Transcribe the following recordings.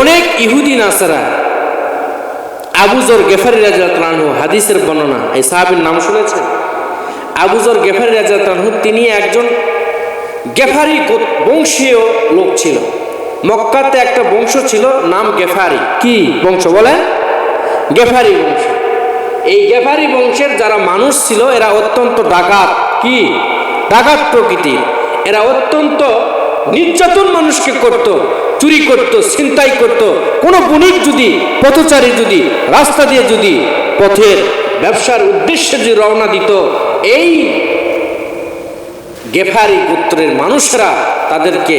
অনেক ইহুদি নাসারা আবুজর গেফারি রাজা তানহু হাদিসের বর্ণনা, এই সাহাবির নাম শুনেছেন? আবুজর গেফারি রাজা তানহু তিনি একজন গেফারি বংশীয় লোক ছিল। মক্কাতে একটা বংশ ছিল, নাম গেফারি। কি বংশ বলে? গেফারি বংশ। এই গেফারি বংশের যারা মানুষ ছিল, এরা অত্যন্ত ডাকাত। কি? ডাকাত প্রকৃতির। এরা অত্যন্ত নির্যাতন মানুষকে করত। চুরি করত, ছিনতাই করত। কোনো বণিক যদি, পথচারী যদি, রাস্তা দিয়ে যদি পথের ব্যবসার উদ্দেশ্যে যদি রওনা দিত, এই গেফারি গোত্রের মানুষরা তাদেরকে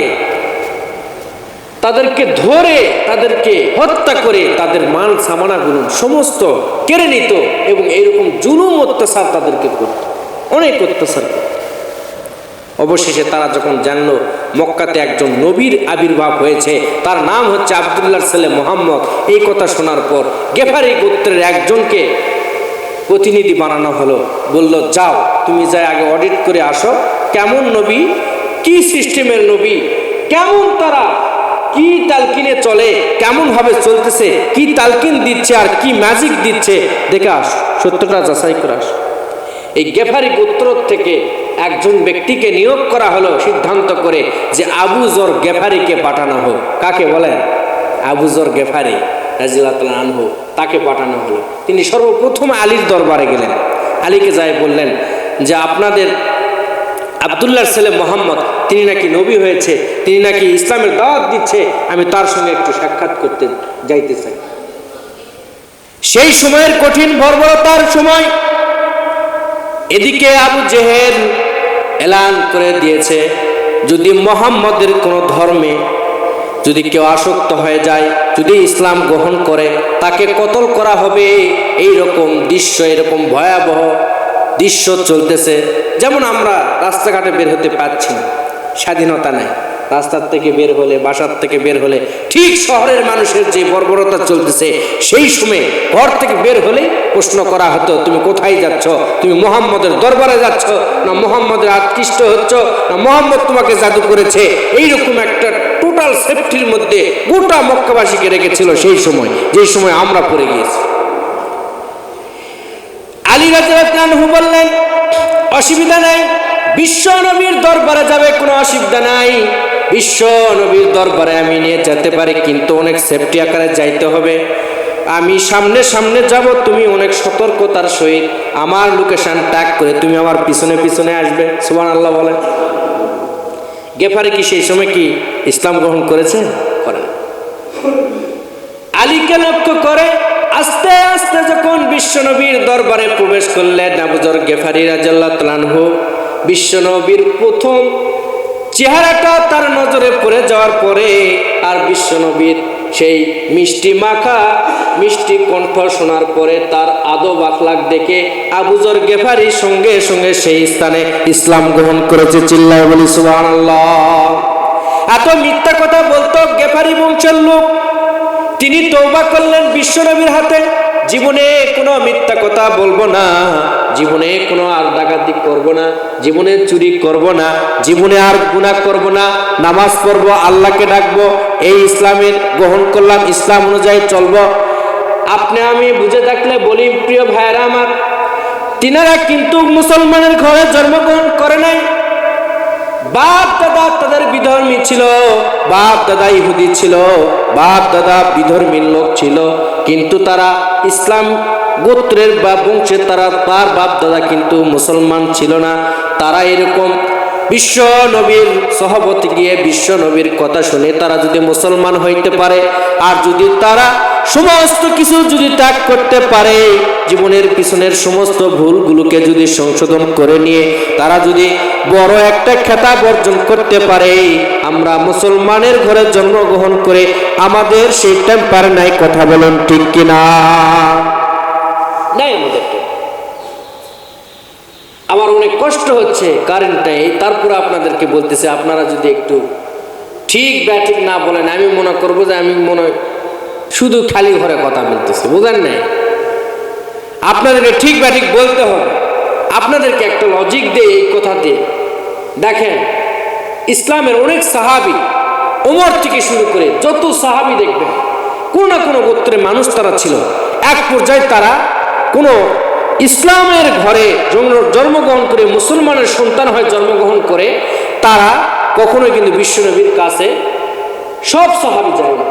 তাদেরকে ধরে, তাদেরকে হত্যা করে তাদের মাল সামানাগুলো সমস্ত কেড়ে নিত এবং এইরকম জুলুম অত্যাচার তাদেরকে করত। অনেক অত্যাচার করত। অবশেষে তারা যখন জানলো মক্কাতে একজন নবীর আবির্ভাব হয়েছে, তার নাম হচ্ছে আবদুল্লাহ ছেলে মোহাম্মদ। এই কথা শোনার পর গেফারি গোত্রের একজনকে প্রতিনিধি বানানো হলো। বলল, যাও, তুমি যাই আগে অডিট করে আসো। কেমন নবী? কি সিস্টেমের নবী? কেমন তারা? কি তালকিনে চলে? কেমন ভাবে চলতেছে? কি তালকিন দিচ্ছে আর কি ম্যাজিক দিচ্ছে? দেখে আস, সত্যটা যাচাই করে আস। এই গেফারি গোত্র থেকে একজন ব্যক্তিকে নিয়োগ করা হলো সিদ্ধান্ত করে যে আবু জর গেফারিকে পাঠানো হোক। কাকে বলেন? আবু জর গেফারি রাজিল্লাহ আনহু তাকে পাঠানো হলো। তিনি সর্বপ্রথম আলীর দরবারে গেলেন। আলীকে যাই বললেন যে, আপনাদের আবদুল্লাহর ছেলে মোহাম্মদ, তিনি নাকি নবী হয়েছে, তিনি নাকি ইসলামের দাওয়াত দিচ্ছে, আমি তার সঙ্গে একটু সাক্ষাৎ করতে যাইতে চাই। সেই সময়ের কঠিন বর্বরতার সময় এদিকে আবু জেহেল এলান করে দিয়েছে, যদি মোহাম্মদের কোনো ধর্মে যদি কেউ আসক্ত হয়ে যায়, যদি ইসলাম গ্রহণ করে, তাকে কতল করা হবে? এই রকম দৃশ্য, এরকম ভয়াবহ দৃশ্য চলতেছে। যেমন আমরা রাস্তাঘাটে বের হতে পারছি স্বাধীনতা নাই। রাস্তার থেকে বের হলে, বাসার থেকে বের হলে, ঠিক শহরের মানুষের যে বর্বরতা চলতেছে, সেই সময় ঘর থেকে বের হলে প্রশ্ন করা হতো, তুমি কোথায় যাচ্ছ? তুমি মোহাম্মদের দরবারে যাচ্ছ? না মোহাম্মদের আকৃষ্ট হচ্ছ? না মোহাম্মদ তোমাকে জাদু করেছে? এইরকম একটা টোটাল সেফটির মধ্যে গোটা মক্কাবাসীকে রেখেছিল সেই সময় যেই সময় আমরা পড়ে গিয়েছি। আলী রাজু বললেন, অসুবিধা নাই, বিশ্ব নবীর দরবারে যাবে, কোনো অসুবিধা নাই। বিশ্ব নবীর দরবারে আমি নিয়ে যেতে পারি, কিন্তু অনেক সেফটি আকারে যাইতে হবে। আমি সামনে সামনে যাব, তুমি অনেক সতর্কতার সহিত আমার লোকেশান ট্যাগ করে তুমি আমার পিছনে পিছনে আসবে। সুমান আল্লাহ বলে গেফারে কি সেই সময় কি ইসলাম গ্রহণ করেছে? করেন আলীকে লক্ষ্য করে আস্তে আস্তে যখন বিশ্বনবীর দরবারে প্রবেশ করলেন আবুজর গেফারি রাজাল্লাহ তালানহু বিশ্বনবীর প্রথম চেহারাটা তার নজরে পড়ে যাওয়ার পরে আর বিশ্বনবীর সেই মিষ্টি মাখা, মিষ্টি কণ্ঠ শোনার পরে তার আদব আখলাক দেখে আবুজর গেফারির সঙ্গে সঙ্গে সেই স্থানে ইসলাম গ্রহণ করেছে চিল্লায় বলি, সুবহানাল্লাহ। এত মিথ্যা কথা বলতো গেফারি বংশের লোক। তিনি তৌবা করলেন বিশ্বনবীর হাতে। জীবনে কোনো মিথ্যা কথা বলব না। জীবনে কোনো আর ডাকাতি করব না। জীবনে চুরি করব না। জীবনে আর গুনাহ করব না। নামাজ পড়ব, আল্লাহকে ডাকবো, এই ইসলামের গ্রহণ করলাম, ইসলাম অনুযায়ী চলব। আপনি আমি বুঝে থাকলে বলি, প্রিয় ভাইয়েরা আমার, তিনারা কিন্তু মুসলমানের ঘরে জন্মগ্রহণ করে নাই। বাপ দাদা তাদের বিধর্মী ছিল। বাপ দাদা ইহুদি ছিল। বাপ দাদা বিধর্মীর লোক ছিল। কিন্তু তারা ইসলাম গোত্রের বা বংশের তারা তার বাপ দাদা কিন্তু মুসলমান ছিল না। তারা এরকম বিশ্ব নবীর সহবতে গিয়ে বিশ্ব নবীর কথা শুনে তারা যদি মুসলমান হইতে পারে, আর যদি তারা সমস্ত কিছু যদি ত্যাগ করতে পারে, জীবনের পিছনের সমস্ত ভুলগুলোকে যদি সংশোধন করে নিয়ে তারা যদি বড় একটা খেতাব অর্জন করতে পারে, আমরা মুসলমানের ঘরে জন্মগ্রহণ করে আমাদের সেই টেম্পার নাই, কথা বলেন ঠিক কিনা? নাই আমাদেরকে আমার অনেক কষ্ট হচ্ছে কারেন্ট নেই তারপরে আপনাদেরকে বলতেছে, আপনারা যদি একটু ঠিক ব্যাঠিক না বলেন, আমি মনে করব যে আমি মনে শুধু খালি ঘরে কথা বলতেছি, বুঝেন নাই? আপনাদেরকে ঠিক ব্যাঠিক বলতে হবে। আপনাদেরকে একটা লজিক দিয়ে এই কথা দিয়ে, দেখেন, ইসলামের অনেক সাহাবি ওমর থেকে শুরু করে যত সাহাবি দেখবেন, কোনো না কোনো গোত্রের মানুষ তারা ছিল। এক পর্যায়ে তারা কোনো ইসলামের ঘরে জন্মগ্রহণ করে মুসলমানের সন্তান হয়ে জন্মগ্রহণ করে, তারা কখনোই কিন্তু বিশ্বনবীর কাছে সব সাহাবি যায় না।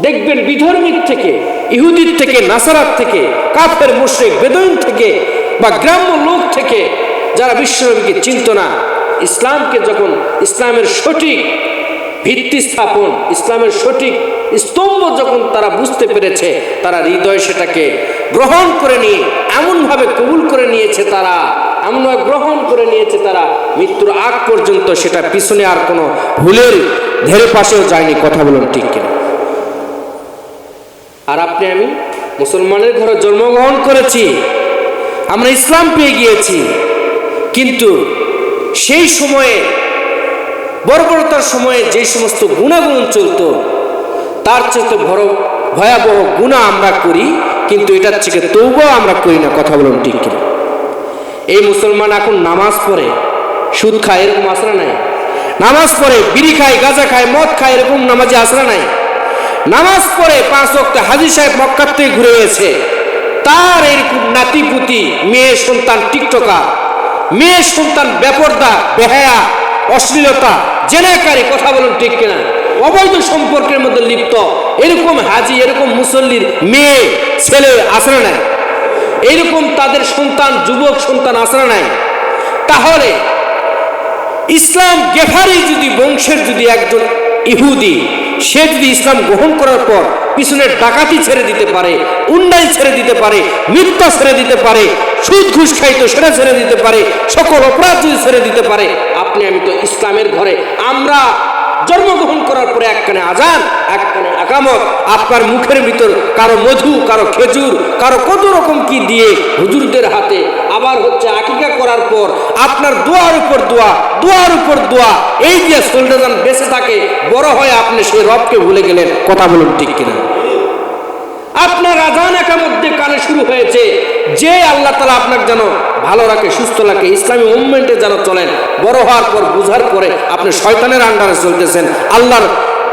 দেখবেন বিধর্মীর থেকে, ইহুদির থেকে নাসারাত থেকে, কাফের, মুশ্রিক, বেদইন থেকে বা গ্রাম্য লোক থেকে যারা বিশ্বনবীকে চিনত না, ইসলামকে যখন ইসলামের সঠিক ভিত্তি স্থাপন, ইসলামের সঠিক স্তম্ভ যখন তারা বুঝতে পেরেছে, তারা হৃদয় সেটাকে গ্রহণ করে নিয়ে, এমনভাবে কবুল করে নিয়েছে তারা, এমনভাবে গ্রহণ করে নিয়েছে তারা, মৃত্যুর আগ পর্যন্ত সেটা পিছনে আর কোনো ভুলের ধেরে পাশেও যায়নি, কথা বলুন ঠিক কিনা? আর আপনি আমি মুসলমানের ঘরে জন্মগ্রহণ করেছি, আমরা ইসলাম পেয়ে গিয়েছি, কিন্তু সেই সময়ে বর্বরতার সময়ে যে সমস্ত গুণাগুণ চলতো, তার চেয়ে বড় ভয়াবহ গুণা আমরা করি, কিন্তু এটার থেকে তবুও আমরা করি না, কথা বলুন ঠিক কিনা? এই মুসলমান এখন নামাজ পড়ে, সুদ খায়, এরকম আসরা নাই। নামাজ পড়ে, বিড়ি খায়, গাঁজা খায়, মদ খায়, এরকম নামাজে আসরা নাই। নামাজ পড়ে, পাঁচ ওয়াক্ত হাজি সাহেব মক্কার থেকে ঘুরে গেছে তার এরকম নাতিপুতি, মেয়ে, সন্তান টিকটকা মেয়ে, সন্তান, বেপর্দা, বেহায়া, অশ্লীলতা জেনাকারী কথা বলুন ঠিক কিনা? অবৈধ সম্পর্কের মধ্যে লিপ্ত। এরকম হাজি, এরকম মুসল্লির মেয়ে, ছেলে আসরা নাই। এরকম তাদের সন্তান, যুবক সন্তান আসরা নাই। তাহলে ইসলাম গেফারি যদি, বংশের যদি একজন ইহুদি সে যদি ইসলাম গ্রহণ করার পর পিছনের ডাকাতি ছেড়ে দিতে পারে, উন্নয়ন ছেড়ে দিতে পারে, মিথ্যা ছেড়ে দিতে পারে, সুদ ঘুষ খাইতো সেটা ছেড়ে দিতে পারে, সকল অপরাধ যদি ছেড়ে দিতে পারে, আপনি আমি তো ইসলামের ঘরে, আমরা জন্মগ্রহণ করার পরে একখানে আজান, একখানে একামত। আপনার মুখের ভিতর কারও মধু, কারও খেজুর, কারও কত রকম কি দিয়ে হুজুরদের হাতে আবার হচ্ছে আকিকা করার পর আপনার দোয়ার উপর দোয়া, দোয়ার উপর দোয়া, এই যে সোলডাজান বেঁচে থাকে, বড় হয় আপনি সেই রবকে ভুলে গেলেন। কথা বলুন ঠিক কিনা? আপনার আজান একার মধ্যে কানে শুরু হয়েছে। যে আল্লাহ তালা আপনাকে যেন ভালো রাখে, সুস্থ রাখে, ইসলামী মুভমেন্টে যেন চলেন, বড় হওয়ার পর, বুঝার পরে আপনি শয়তানের আন্ডারে চলতেছেন। আল্লাহর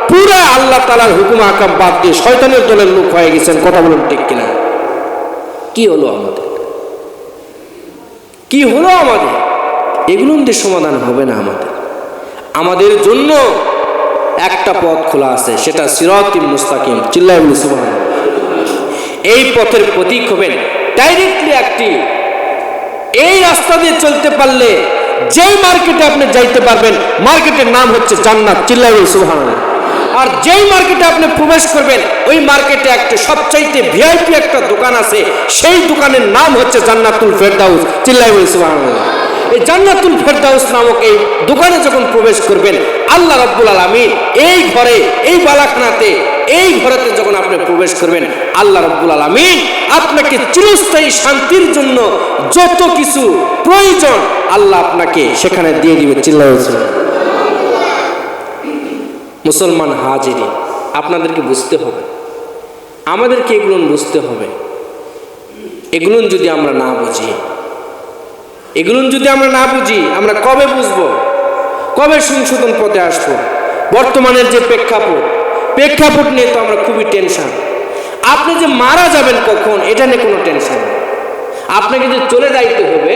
পুরা আল্লাহ তালার হুকুম আকাম বাদ দিয়ে শয়তানের দলের লোক হয়ে গেছেন। কথা বলুন ঠিক কিনা? কি হলো আমাদের? কি হলো আমাদের? এগুলো দিয়ে সমাধান হবে না আমাদের। আমাদের জন্য একটা পথ খোলা আছে, সেটা সিরাতিম মুস্তাকিম। চিল্লাই সুবহানাল্লাহ। এই পথের প্রতীক হবেন। ডাইরেক্টলি একটি। এই রাস্তা দিয়ে চলতে পারলে যেই মার্কেটে আপনি যাইতে পারবেন মার্কেটের নাম হচ্ছে জান্নাত চিল্লাই সুহান আর যেই মার্কেটে আপনি প্রবেশ করবেন, ওই মার্কেটে একটা সবচাইতে ভিআইপি একটা দোকান আছে, সেই দোকানের নাম হচ্ছে জান্নাতুল ফেরদাউস চিল্লাই সুহান এই জান্নাতুল ফেরদাউস নামক এই দোকানে যখন প্রবেশ করবেন, আল্লাহ রাব্বুল আলামিন এই ঘরে, এই বালাখানাতে এই ঘরেতে যখন আপনি প্রবেশ করবেন, আল্লাহ রাব্বুল আলামিন আপনাকে চিরস্থায়ী শান্তির জন্য যত কিছু প্রয়োজন আল্লাহ আপনাকে সেখানে দিয়ে দিবে। চিল্লাহ মুসলমান হাজিরি আপনাদেরকে বুঝতে হবে। আমাদেরকে এগুলো বুঝতে হবে। এগুলো যদি আমরা না বুঝি এগুলো যদি আমরা না বুঝি, আমরা কবে বুঝব? কবে সংশোধন পথে আসব? বর্তমানের যে প্রেক্ষাপট প্রেক্ষাপট নিয়ে তো আমরা খুবই টেনশন। আপনি যে মারা যাবেন কখন, এটা নিয়ে কোনো টেনশন আপনাকে যে চলে যাইতে হবে,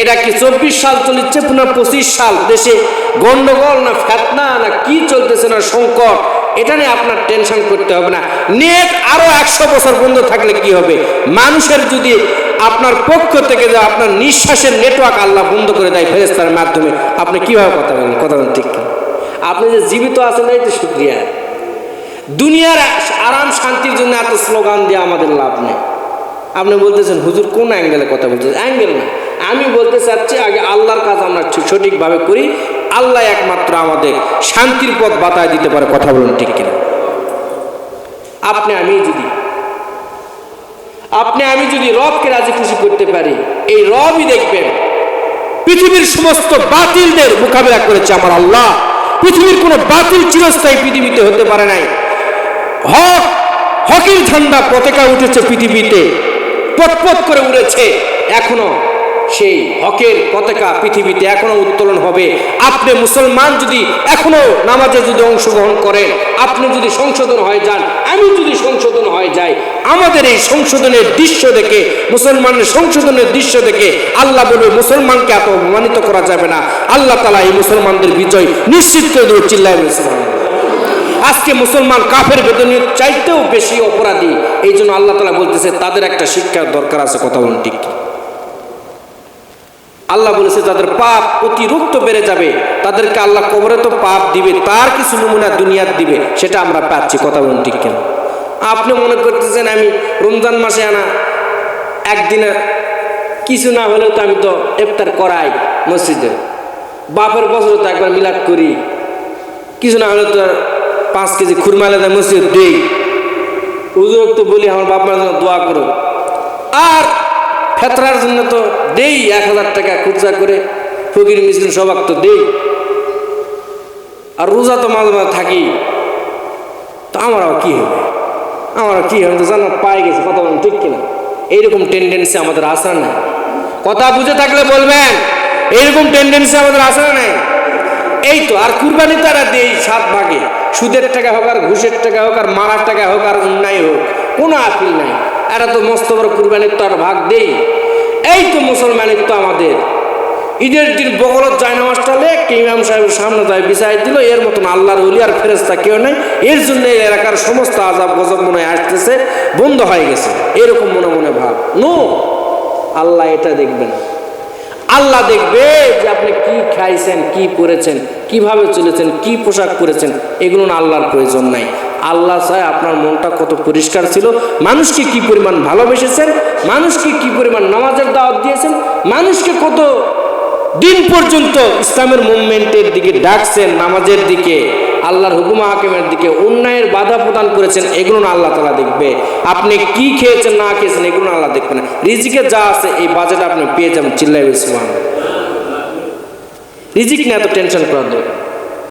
এটা কি চব্বিশ সাল চলছে পুনঃ পঁচিশ সাল? দেশে গন্ডগোল না ফেতনা না কি চলতেছে না সংকট, এটা নিয়ে আপনার টেনশন করতে হবে না। নেট আরও একশো বছর বন্ধ থাকলে কি হবে? মানুষের যদি আপনার পক্ষ থেকে যে আপনার নিঃশ্বাসের নেটওয়ার্ক আল্লাহ বন্ধ করে দেয় ফেরেস্তার মাধ্যমে, আপনি কীভাবে কথা বলেন? কথা বলেন ঠিক আপনি যে জীবিত আছেন এই তো শুক্রিয়া। দুনিয়ার আরাম শান্তির জন্য এত স্লোগান দিয়ে আমাদের লাভ নেই। আপনি বলতেছেন, হুজুর, কোন অ্যাঙ্গেলে কথা বলতেছেন? অ্যাঙ্গেল না। আমি বলতে চাচ্ছি, আগে আল্লাহর কাজ আমরা সঠিকভাবে করি। আল্লাহ একমাত্র আমাদের শান্তির পথ বাতায় দিতে পারে, কথা বলুন ঠিক কিনা। আপনি, আমি যদি, আপনি, আমি যদি রবকে রাজি খুশি করতে পারি, এই রবই দেখবেন পৃথিবীর সমস্ত বাতিলদের মোকাবিলা করেছে আমার আল্লাহ। পৃথিবীর কোনো বাতিল চিরস্থায়ী পৃথিবীতে হতে পারে নাই। হক, হকের ঝান্ডা পতাকা উঠেছে পৃথিবীতে পটপট করে উড়েছে। এখনও সেই হকের পতাকা পৃথিবীতে এখনও উত্তোলন হবে। আপনি মুসলমান যদি এখনও নামাজে যদি অংশগ্রহণ করেন, আপনি যদি সংশোধন হয়ে যান, আমি যদি সংশোধন হয়ে যাই, আমাদের এই সংশোধনের দৃশ্য দেখে, মুসলমানের সংশোধনের দৃশ্য দেখে আল্লাহ বলবে, মুসলমানকে এত অপমানিত করা যাবে না। আল্লাহ তালা এই মুসলমানদের বিজয় নিশ্চিত করে দেবে, চিল্লায় মুসলমান আজকে মুসলমান কাফের বেদনের চাইতেও বেশি অপরাধী। এই জন্য আল্লাহ তালা বলতেছে, তাদের একটা শিক্ষার দরকার আছে, কথা বলুন ঠিক আল্লাহ বলেছে তাদের পাপ অতিরিক্ত বেড়ে যাবে, তাদেরকে আল্লাহ কবরে তো পাপ দিবে, তার কিছু নমুনা দুনিয়ার দিবে, সেটা আমরা পাচ্ছি, কথা বলুন ঠিক কেন আপনি মনে করতেছেন আমি রমজান মাসে আনা, একদিনে কিছু না হলেও তো আমি তো ইফতার করাই মসজিদে। বাপের বছর তো একবার মিলাদ করি, কিছু না হলে তো পাঁচ কেজি খুরমা দেয় মসজিদ, দেই। উজুরক তো বলি, আমার বাপ মার জন্য দোয়া করো। আর ফেতরার জন্য তো দেই এক হাজার টাকা খুচরা করে, ফকির মিসকিন সবাক তো দেই। আর রোজা তো মাঝে মাঝে থাকি। তো আমার আবার কী হবে? আমার আর কী হবে? জানো, পায়ে গেছে, কথা বলেন, ঠিক কিনা? এইরকম টেন্ডেন্সি আমাদের আসা নাই। কথা বুঝে থাকলে বলবেন, এইরকম টেন্ডেন্সি আমাদের আসা নাই। এই তো, আর কুরবানি তারা দেই সাত ভাগে। সুদের টাকা হোক আর ঘুষের টাকা হোক আর মারার টাকা হোক আর অন্যায় হোক, কোনো আপিল নাই। এরা তো মস্ত বড় কুরবানির তো আর ভাগ দেই। এই তো মুসলমানের তো আমাদের। ঈদের দিন বগলত যায় নামাজটা লেখ ইমাম সাহেবের সামনে যায় বিচাই দিল, এর মতন আল্লাহর উলি আর ফেরেস্তা কেউ নেই। এর জন্য এই এলাকার সমস্ত আজাব গজব মনে আসতেছে, বন্ধ হয়ে গেছে। এরকম মনে মনে ভাব। নো, আল্লাহ এটা দেখবেন। আল্লাহ দেখবে যে আপনি কি খাইছেন, কি পরেছেন কীভাবে চলেছেন, কি পোশাক পরেছেন, এগুলো না আল্লাহর প্রয়োজন নাই। আল্লাহ চায় আপনার মনটা কত পরিষ্কার ছিল? মানুষকে কি পরিমাণ ভালোবেসেছেন? মানুষকে কি পরিমাণ নামাজের দাওয়াত দিয়েছেন? মানুষকে কত দিন পর্যন্ত ইসলামের মুভমেন্টের দিকে ডাকছেন নামাজের দিকে, আল্লাহর হুকুম হাকিমের দিকে, অন্যায়ের বাধা প্রদান করেছেন, এগুলো না আল্লাহ তালা দেখবে। আপনি কি খেয়েছেন, না খেয়েছেন, এগুলো আল্লাহ দেখবে না। রিজিকে যা আছে, এই বাজেট আপনি পেয়ে যাবেন চিল্লাই সুবহান রিজিক নিয়ে এত টেনশন করার দরকার